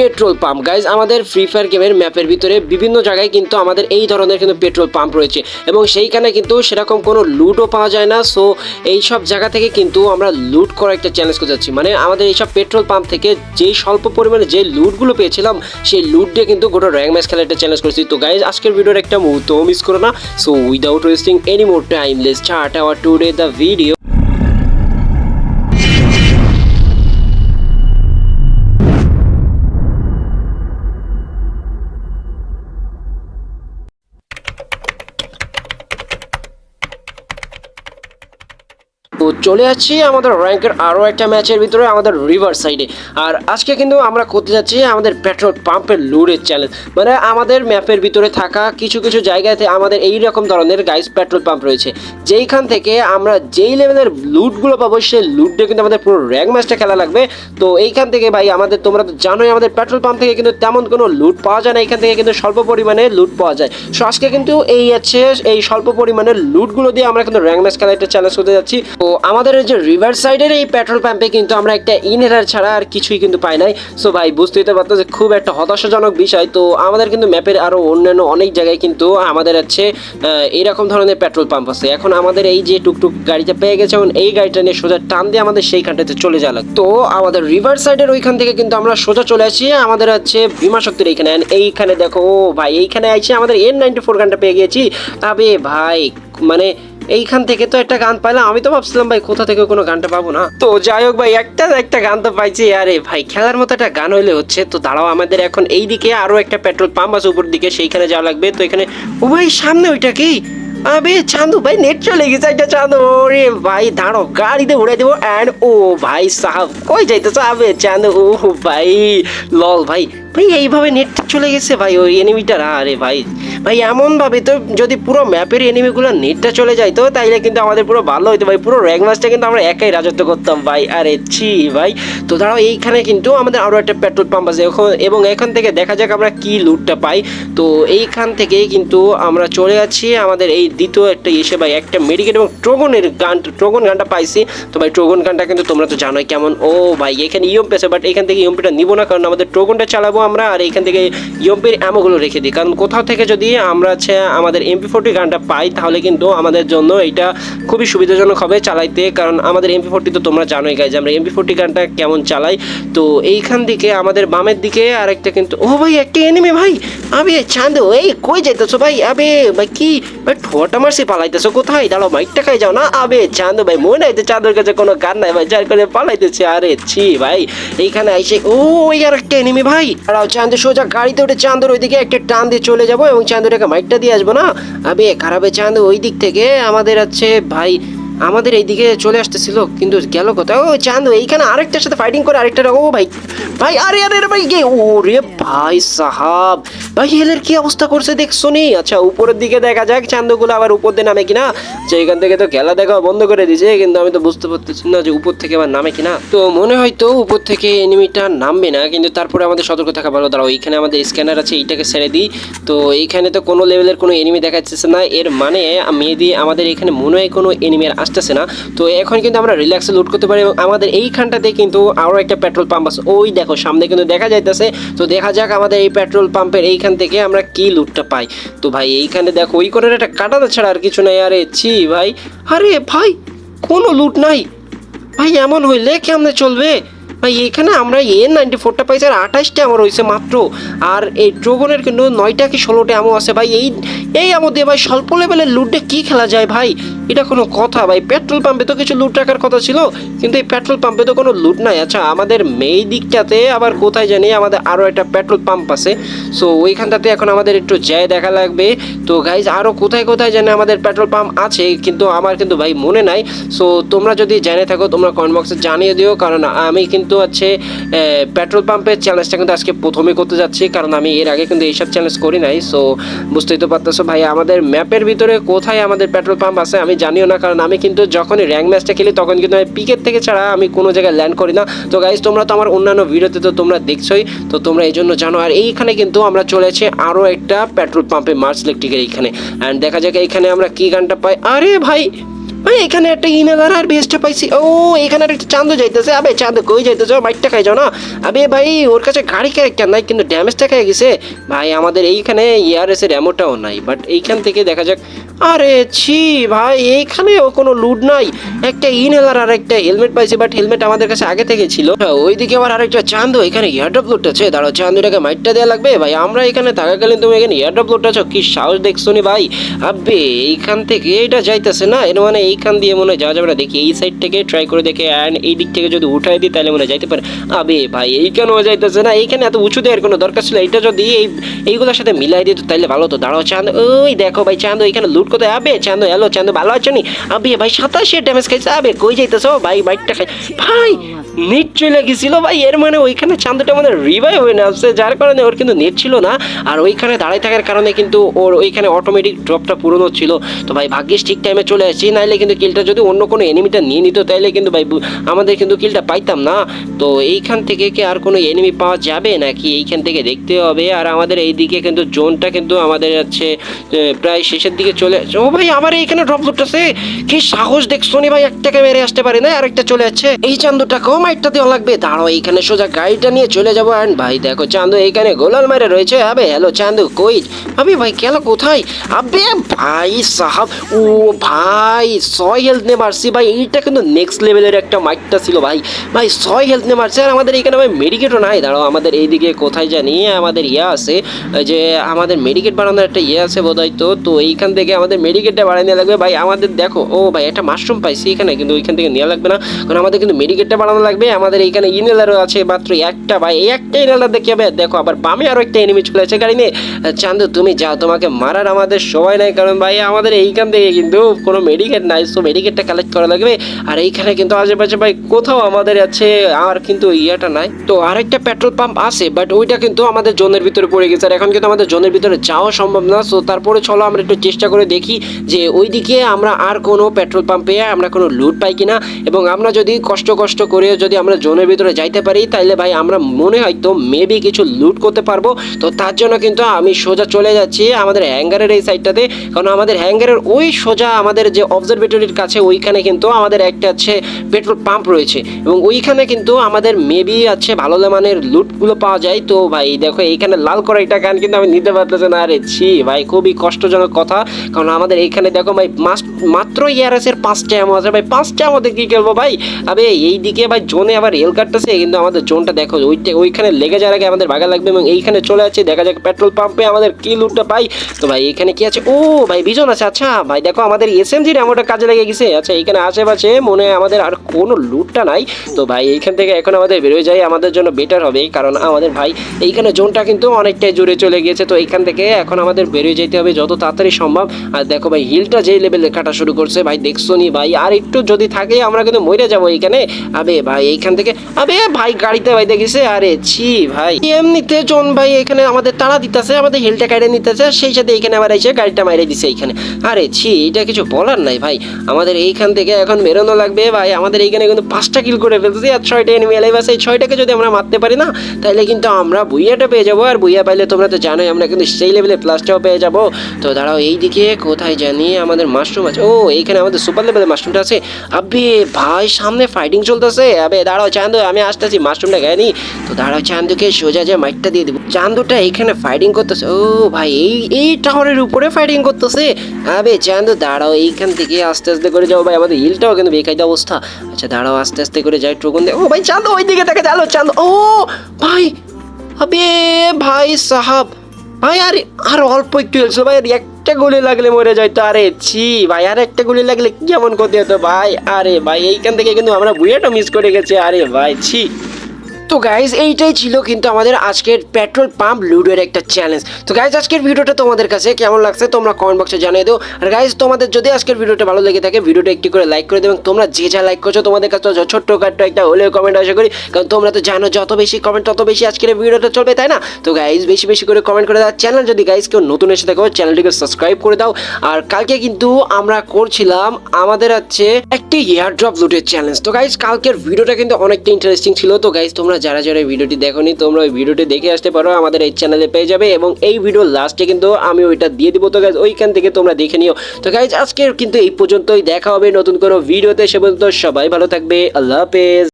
Petrol pump. Guys আমাদের free fire গেমের ম্যাপের ভিতরে বিভিন্ন জায়গায় কিন্তু আমাদের এই ধরনের কিন্তু পেট্রোল পাম্প রয়েছে এবং সেইখানে কিন্তু সেরকম কোনো লুটও পাওয়া যায় না। সো এই সব জায়গা থেকে কিন্তু আমরা লুট করার একটা চ্যালেঞ্জ করে যাচ্ছি। মানে আমাদের এইসব পেট্রোল পাম্প থেকে যেই স্বল্প পরিমাণে যে লুটগুলো পেয়েছিলাম, সেই লুট দিয়ে কিন্তু গোটা র্যাঙ্ক ম্যাচ খেলার একটা চ্যালেঞ্জ করেছি। তো গাইজ আজকের ভিডিওর একটা মুহূর্ত মিস করো না। So without wasting any more time let's start our today the video তো চলে যাচ্ছি আমাদের র্যাঙ্কের আরও একটা ম্যাচের ভিতরে, আমাদের রিভার সাইডে আর আজকে কিন্তু আমরা করতে যাচ্ছি আমাদের পেট্রোল পাম্পের লুডের চ্যালেঞ্জ মানে আমাদের ম্যাপের ভিতরে থাকা কিছু কিছু জায়গাতে আমাদের এই রকম ধরনের গাইস পেট্রোল পাম্প রয়েছে। যেইখান থেকে আমরা যেই লেভেলের লুটগুলো পাবো, সেই লুটটা কিন্তু আমাদের পুরো র্যাঙ্ক ম্যাচটা খেলা লাগবে। তো এইখান থেকে ভাই, আমাদের তোমরা তো জানোই, আমাদের পেট্রোল পাম্প থেকে কিন্তু তেমন কোনো লুট পাওয়া যায় না। এখান থেকে কিন্তু স্বল্প পরিমাণে লুট পাওয়া যায়। সো আজকে কিন্তু এই আছে এই স্বল্প পরিমাণের লুটগুলো দিয়ে আমরা কিন্তু র্যাঙ্ক ম্যাচ খেলা একটা চ্যালেঞ্জ করতে যাচ্ছি। তো আমাদের যে রিভার সাইডের এই পেট্রোল পাম্পে কিন্তু আমরা একটা ইনহেলার ছাড়া আর কিছুই কিন্তু পাই নাই। সো ভাই, বুঝতেই তো পারতো যে খুব একটা হতাশাজনক বিষয়। তো আমাদের কিন্তু ম্যাপের আরও অন্যান্য অনেক জায়গায় কিন্তু আমাদের হচ্ছে এরকম ধরনের পেট্রোল পাম্প আছে। এখন আমাদের এই যে টুকটুক গাড়িটা পেয়ে গেছে, এখন এই গাড়িটা নিয়ে সোজা টান দিয়ে আমাদের সেইখানটাতে চলে যাওয়া লাগবে। তো আমাদের রিভার সাইডের ওইখান থেকে কিন্তু আমরা সোজা চলে আসি। আমাদের হচ্ছে বিমা শক্তির এইখানে। এইখানে দেখো, ও ভাই, এইখানে আইসি আমাদের এন নাইনটি ফোর গানটা পেয়ে গেছি তবে ভাই মানে এইখান থেকে তো একটা গান পাইলাম। আমি তো ভাবছিলাম, ভাই, কোথা থেকে কোনো গানটা পাবো না? তো যাই হোক, ভাই, একটা একটা গান তো পাইছি। আরে, ভাই, খেলার মতো একটা গান হইলে হচ্ছে, তো দাঁড়াও, আমাদের এখন এই দিকে আরও একটা পেট্রোল পাম্প আছে উপর দিকে সেইখানে যাওয়া লাগবে। তো এখানে, ও ভাই, সামনে ওইটা কি? আবে চান্দু ভাই নেট চলে গেছে একটা চান্দু ওরে ভাই দাঁড়ো গাড়িতে উড়াই দেবো। অ্যান্ড ও ভাই, সাহাব, কই যাইতেছো? আবে চান্দু ও ভাই, লল, ভাই। ভাই, এইভাবে নেট চলে গেছে, ভাই, ওই এনিমিটার আরে ভাই ভাই এমন ভাবে তো যদি পুরো ম্যাপের এনিমিগুলো নেটটা চলে যায়, তো তাইলে কিন্তু আমাদের পুরো ভালো হইতো ভাই। পুরো র্যাঙ্ক ম্যাচটা কিন্তু আমরা একাই রাজত্ব করতাম ভাই। আরে ছি ভাই। তো দাঁড়াও, এইখানে কিন্তু আমাদের আরও একটা পেট্রোল পাম্প আছে। এবং এখান থেকে দেখা যাক আমরা কি লুটটা পাই। তো এইখান থেকে কিন্তু আমরা চলে যাচ্ছি আমাদের এই দ্বিতীয় একটা এসে ভাই, একটা মেডিকেট এবং ট্রোগনের গান ট্রোগন গানটা পাইছি। তো ভাই ট্রোগন গানটা কিন্তু তোমরা তো জানোই কেমন। ও ভাই, এখানে ইয়ম্পি আছে বাট এখান থেকে ইয়ম্পিটা নিব না, কারণ আমাদের ট্রোগনটা চালাবো আমরা, আর এখান থেকে ইয়ম্পির অ্যামোগুলো রেখে দিই। কারণ কোথাও থেকে যদি আমরা হচ্ছে আমাদের এমপি ফোরটি গানটা পাই, তাহলে কিন্তু আমাদের জন্য এটা খুবই সুবিধাজনক হবে চালাইতে। কারণ আমাদের এমপি ফোরটি তো তোমরা জানোই গাইজ আমরা এমপি ফোরটি গানটা কেমন চালাই। তো এইখান থেকে আমাদের বামের দিকে আরেকটা কিন্তু, ও ভাই, একটা এনিমি ভাই। আবে চাঁদো এই কই যাইতেছো ভাই? আবে, ভাই, কি? ভাই, ঠোঁটা মারছি পালাইতেছো কোথায়? দাঁড়াও, মাইকটা খাই যাও না। আবে চাঁদো ভাই, মনে হইতে চাঁদোর কাছে কোনো গান নাই ভাই, যার করে পালাইতেছে। আরে, ছি ভাই, এইখানে আইসে, ও ওই আর একটা এনিমি ভাই। দাঁড়াও, চাঁদো সোজা গাড়িতে উঠে চাঁদোর ওইদিকে একটা টান দিয়ে চলে যাব এবং চাঁদোটাকে মাইকটা দিয়ে আসব না? আবে খারাপে চাঁদ ওই দিক থেকে। আমাদের হচ্ছে ভাই আমাদের এইদিকে চলে আসতেছিল, কিন্তু গেল কোথায়? ও চাঁদ এইখানে আরেকটার সাথে ফাইটিং করে আরেকটা ও ভাই ভাই, আরে আরে ভাই, গে ও রে ভাই সাহাব, ভাই হেলের কি অবস্থা করছে দেখছ নি? আচ্ছা উপরের দিকে দেখা যাক, চান্দগুলো আবার উপর দিয়ে নামে কিনা। যে এখান থেকে তো খেলা দেখা বন্ধ করে দিয়েছে, কিন্তু আমি তো বুঝতে পারতেছি না যে উপর থেকে আবার নামে কিনা। তো মনে হয় তো উপর থেকে এনিমিটা নামবে না, কিন্তু তারপরে আমাদের সতর্ক থাকা ভালো। দাঁড়াও, এইখানে আমাদের স্ক্যানার আছে, এইটাকে ছেড়ে দিই। তো এইখানে তো কোনো লেভেলের কোনো এনিমি দেখা যাচ্ছে না। এর মানে মেয়েদি আমাদের এখানে মনে হয় কোনো এনিমি আর আসতেছে না। তো এখন কিন্তু আমরা রিল্যাক্সে লোড করতে পারি এবং আমাদের এইখানটাতে কিন্তু আরও একটা পেট্রোল পাম্প আছে। ওই দেখো, সামনে কিন্তু দেখা যাইতেছে। তো দেখা যাক আমাদের এই পেট্রোল পাম্পের এইখান থেকে আমরা কি লুটটা পাই। তো ভাই, এইখানে দেখো, ওই করে একটা কাটাতে ছাড়া আর কিছু নাই। আরে ছি ভাই, আরে ভাই, কোনো লুট নাই। ভাই, এমন হইলে কেমনে চলবে? ভাই, এখানে আমরা এন নাইনটি ফোরটা পাইছি আর আঠাশটা আমার হয়েছে মাত্র। আর এই ড্রোগনের কিন্তু নয়টা কি ষোলোটা এমন আছে ভাই। এই এই আমো দিয়ে ভাই স্বল্প লেভেলের লুটে কি খেলা যায় ভাই? এটা কোনো কথা ভাই। পেট্রোল পাম্পে তো কিছু লুট রাখার কথা ছিল, কিন্তু এই পেট্রোল পাম্পে তো কোনো লুট নাই। আচ্ছা আমাদের মেই দিকটাতে আবার কোথায় জানি আমাদের আরও একটা পেট্রোল পাম্প আছে। সো ওইখানটাতে এখন আমাদের একটু যায় দেখা লাগবে। তো গাইজ আরও কোথায় কোথায় জানি আমাদের পেট্রোল পাম্প আছে, কিন্তু আমার কিন্তু ভাই মনে নাই। সো তোমরা যদি জেনে থাকো, তোমরা কমেন্ট বক্সে জানিয়ে দিও, কারণ আমি কিন্তু হচ্ছে পেট্রোল পাম্পের চ্যালেঞ্জটা কিন্তু আজকে প্রথমে করতে যাচ্ছি, কারণ আমি এর আগে কিন্তু এইসব চ্যালেঞ্জ করি নাই। সো বুঝতেই তো পারতেছো ভাই আমাদের ম্যাপের ভিতরে কোথায় আমাদের পেট্রোল পাম্প আছে আমি জানিও না, কারণ আমি কিন্তু যখনই র্যাঙ্ক ম্যাচটা খেলি তখন কিন্তু আমি পিকের থেকে ছাড়া আমি কোনো জায়গায় ল্যান্ড করি না। তো গাইজ তোমরা তো আমার অন্যান্য ভিডিওতে তো তোমরা দেখছোই, তো তোমরা এই জন্য জানো। আর এইখানে কিন্তু আমরা চলেছি আরও একটা পেট্রোল পাম্পে মার্চ ইলেকট্রিকের এইখানে। অ্যান্ড দেখা যাক এইখানে আমরা কি গানটা পাই। আরে ভাই ভাই এখানে একটা ইনালার আর বেস্টটা পাইছি। ও এখানে একটা চান্দু যাইতেছে। আবে চান্দু কই যাইতেছে? মাইটটা খাই যাও না? আবে ভাই ওর কাছে গাড়ি ক্যারেক্টার নাই কিন্তু ড্যামেজটা খেয়ে গেছে। ভাই আমাদের এইখানে ইয়ারএস এর এমোটাও নাই বাট এইখান থেকে দেখা যাক। আরে ছি ভাই এইখানেও কোনো লুট নাই। একটা ইনহেলার আর একটা হেলমেট পাইছি বাট হেলমেট আমাদের কাছে আগে থেকে ছিল। হ্যাঁ, ওইদিকে আবার আরেকটা চান্দু এখানে এয়ারড্রপ লুট আছে। দাঁড়াও চান্দুটাকে মাইটটা দেওয়া লাগবে? ভাই আমরা এখানে থাকাকালীন তুমি এখানে এয়ারড্রপ লুট আছো? কি সাহস দেখছ নি ভাই? আবে এইখান থেকে এটা যাইতেছে না। এর মানে এইখান দিয়ে মনে হয় যাওয়া যাবে না। দেখি এই সাইড থেকে ট্রাই করে দেখে অ্যান্ড এই দিক থেকে যদি উঠাই দিই তাহলে মনে যাইতে পারে। আবে ভাই এইখানেও যাইতেছে না? এইখানে এত উঁচু দেওয়ার কোনো দরকার ছিল? এটা যদি এই, এইগুলোর সাথে মিলাই দিত তাহলে ভালো হতো। দাঁড়াও, চাঁদ, ওই দেখো ভাই, চাঁদ এখানে লুট করতে আবে, চাঁদ এলো চাঁদ, ভালো আছো নি? আবে ভাই, সাতাশে ড্যামেজ খাইছে। আবে, কই যাইতেছো? ভাই বাইকটা খাই ভাই নেট চলে গেছিল ভাই, এর মানে ওইখানে চাঁদটা আমাদের রিভাইভ হয়ে আসছে, যার কারণে ওর কিন্তু নেট ছিল না। আর ওইখানে দাঁড়াই থাকার কারণে কিন্তু ওর ওইখানে অটোমেটিক ড্রপটা পুরনো ছিল। তো ভাই, ভাগ্যিস ঠিক টাইমে চলে আসছি নাইলে কিন্তু কিলটা যদি অন্য কোনো এনিমিটা নিয়ে নিত, তাইলে কিন্তু ভাই, আমাদের কিন্তু কিলটা পাইতাম না। তো এইখান থেকে কি আর কোনো এনিমি পাওয়া যাবে? নাকি এইখান থেকে দেখতে হবে? আর আমাদের এইদিকে কিন্তু জোনটা কিন্তু আমাদের হচ্ছে প্রায় শেষের দিকে চলে ও ভাই, আবার এইখানে ড্রপ লুটতেছে কি সাহস দেখছ নি ভাই? একটাকে মেরে আসতে পারে না, আরেকটা চলে যাচ্ছে এই চান্দুটা কম একটা দেওয়া লাগবে। দাঁড়াও, এইখানে সোজা গাড়িটা নিয়ে চলে যাব। অ্যান্ড ভাই, দেখো চান্দু এইখানে গোলাল মেরে রয়েছে। আবে হ্যালো চান্দু, কই? আবে ভাই, গেল কোথায়? আবে ভাই সাহাব, ও ভাই ছয় হেলথ নে মারছি ভাই। এইটা কিন্তু নেক্সট লেভেলের একটা মাইকটা ছিল ভাই। ভাই ছয় হেলথ নে মারছে। আর আমাদের এইখানে ভাই মেডিকেটও নাই। দাঁড়াও, আমাদের এইদিকে কোথায় জানি? আমাদের ইয়ে আছে যে আমাদের মেডিকেট বানানোর একটা ইয়ে আছে বোধহয় তো। তো এইখান থেকে আমাদের মেডিকেটটা বাড়াই নেওয়া লাগবে। ভাই, আমাদের দেখো, ও ভাই, একটা মাশরুম পাইছি এখানে, কিন্তু ওইখান থেকে নেওয়া লাগবে না। কারণ আমাদের কিন্তু মেডিকেটটা বানানো লাগবে, আমাদের এইখানে ইনেলারও আছে মাত্র একটা। ভাই, এই একটা ইনেলার দেখে হবে। দেখো, আবার বামে আরও একটা এনিমি চলে আছে গাড়ি নিয়ে। চান্দু, তুমি যাও, তোমাকে মারার আমাদের সময় নাই। কারণ ভাই, আমাদের এইখান থেকে কিন্তু কোনো মেডিকেট নাই সো মেডিকেটটা কালেক্ট করা লাগবে। আর এইখানে কিন্তু আশেপাশে ভাই, কোথাও আমাদের আছে, আর কিন্তু ইয়েটা নাই। তো আরেকটা পেট্রোল পাম্প আছে বাট ওইটা কিন্তু আমাদের জোনের ভিতরে পড়ে গেছে। আর এখন কিন্তু আমাদের জোনের ভিতরে যাওয়া সম্ভব না সো তারপরে চলো আমরা একটু চেষ্টা করে দেখি যে ওইদিকে আমরা আর কোনো পেট্রোল পাম্পে আমরা কোনো লুট পাই কিনা। এবং আমরা যদি কষ্ট কষ্ট করে যদি আমরা জোনের ভিতরে যাইতে পারি তাহলে ভাই আমরা মনে হয় তো মেবি কিছু লুট করতে পারব। তো তার জন্য কিন্তু আমি সোজা চলে যাচ্ছি আমাদের হ্যাঙ্গারের এই সাইডটাতে কারণ আমাদের হ্যাঙ্গারের ওই সোজা আমাদের যে অবজারভেটরির কাছে, ওইখানে কিন্তু আমাদের একটা আছে পেট্রোল পাম্প রয়েছে। এবং ওইখানে কিন্তু আমাদের মেবি আছে ভালো মানের লুটগুলো পাওয়া যায়। তো ভাই দেখো, এইখানে লাল কড়াইটা গান কিন্তু আমি নিতে পারতেছি না। আরে ছি, ভাই খুবই কষ্টজনক কথা। কারণ আমাদের এইখানে দেখো ভাই মাত্র ইয়ারএসের পাঁচটা এমন আছে। ভাই পাঁচটা আমাদের কী খেলব ভাই? আবে, এইদিকে ভাই জোনে আবার রেল কাটতেছে কিন্তু আমাদের জোনটা দেখো, ওইটা ওইখানে লেগে যাওয়ার আগে আমাদের ভাগা লাগবে এবং এইখানে চলে আছে দেখা যাক পেট্রোল পাম্পে আমাদের কি লুটটা পাই। তো ভাই, এখানে কি আছে? ও, ভাই বিজন আছে আচ্ছা ভাই, দেখো আমাদের এসএমজির এমনটা কাজে লেগে গেছে। আচ্ছা এইখানে আশেপাশে মনে হয় আমাদের আর কোনো লুটটা নাই। তো ভাই, এইখান থেকে এখন আমাদের বেরোয় যাই, আমাদের জন্য বেটার হবে, কারণ আমাদের ভাই, এইখানে জোনটা কিন্তু অনেকটাই জুড়ে চলে গিয়েছে। তো এইখান থেকে এখন আমাদের বেরোয় যেতে হবে যত তাড়াতাড়ি সম্ভব। আর দেখো ভাই হিলটা যেই লেভেলে কাটা শুরু করছে, ভাই, দেখছ নি ভাই? আর একটু যদি থাকে, আমরা কিন্তু মরে যাব এইখানে। আবে ভাই এইখান থেকে। আবে ভাই, গাড়িতে ভাই দেখেছে আরে ছি ভাই। এমনিতে জন ভাই এখানে আমাদের তাড়া দিতেছে, আমাদের হেলটা কাটে নিতেছে, সেই সাথে এখানে আবার এসে গাড়িটা মাইরে দিছে এইখানে আরে ছি, এটা কিছু বলার নাই ভাই। আমাদের এইখান থেকে এখন বেরোনো লাগবে ভাই। আমাদের এইখানে কিন্তু পাঁচটা কিল করে ফেলতেছি। আর ছয়টা এনিমি এলাই বাস এই ছয়টাকে যদি আমরা মারতে পারি না তাহলে কিন্তু আমরা বুইয়াটা পেয়ে যাব। আর বুইয়া পাইলে তোমরা তো জানোই, আমরা কিন্তু সেই লেভেলে প্লাসটাও পেয়ে যাব। তো দাঁড়াও, এইদিকে কোথায় জানি আমাদের মাশরুম আছে। ও, এইখানে আমাদের সুপার লেভেলের মাশরুমটা আছে। আবে ভাই, সামনে ফাইটিং চলতেছে। আবে দাঁড়াও চান্দু, আমি আসতেছি, মাশরুমটা গায়নি তো দাঁড়াও চান্দুকে সোজা যে মাইকটা দিয়ে দেবো। চান্দুটা এইখানে ফাইটিং করতেছে। ও ভাই, এই এই টাওয়ারের উপরে ফাইটিং করতেছে। আবে চান্দু, দাঁড়াও, এইখান থেকে আস্তে আস্তে করে যাও ভাই, আমাদের হিলটাও কিন্তু বেকায়দা অবস্থা। আচ্ছা দাঁড়াও, আস্তে আস্তে করে যাই ট্রুকুন দিয়ে। ও ভাই, চান্দু ওই দিকে তাকে চালো চান্দু। ও ভাই, আবে ভাই সাহাব। ভাই, আরে, আর অল্প একটু হেলছো ভাই আর একটা গুলি লাগলে মরে যাইতো আরে ছি ভাই, আর একটা গুলি লাগলে কেমন ক্ষতি হতো ভাই? আরে ভাই, এইখান থেকে কিন্তু আমরা বুয়েটা মিস করে গেছি। আরে ভাই, ছি। তো গাইজ এইটাই ছিল কিন্তু আমাদের আজকের পেট্রোল পাম্প লুডোর একটা চ্যালেঞ্জ তো গাইজ আজকের ভিডিওটা তোমাদের কাছে কেমন লাগছে তোমরা কমেন্ট বক্সে জানিয়ে দাও। আর গাইজ তোমাদের যদি আজকের ভিডিওটা ভালো লেগে থাকে, ভিডিওটা একটি করে লাইক করে দেবেন তোমরা যে যা লাইক করছ, তোমাদের কাছে ছোট্ট কাট্ট একটা হলেও কমেন্ট আশা করি, কারণ তোমরা তো জানো যত বেশি কমেন্ট তত বেশি আজকের ভিডিওটা চলবে, তাই না? তো গাইজ বেশি বেশি করে কমেন্ট করে দাও। চ্যানেল যদি গাইজ কেউ নতুন এসে থাকো চ্যানেলটিকে সাবস্ক্রাইব করে দাও। আর কালকে কিন্তু আমরা করছিলাম আমাদের হচ্ছে একটি এয়ার ড্রপ লুটের চ্যালেঞ্জ তো গাইজ কালকের ভিডিওটা কিন্তু অনেকটা ইন্টারেস্টিং ছিল। তো গাইজ তোমরা যারা যারা ভিডিওটি দেখোনি, তোমরা ওই ভিডিওটি দেখে আসতে পারো, আমাদের এই চ্যানেলে পেয়ে যাবে এবং এই ভিডিও লাস্টে কিন্তু আমি ওইটা দিয়ে দিব। তো গাইজ ওইখান থেকে তোমরা দেখে নিও। তো গাইজ আজকে কিন্তু এই পর্যন্তই, দেখা হবে নতুন কোনো ভিডিওতে সে পর্যন্ত সবাই ভালো থাকবে, আল্লাহ হাফেজ।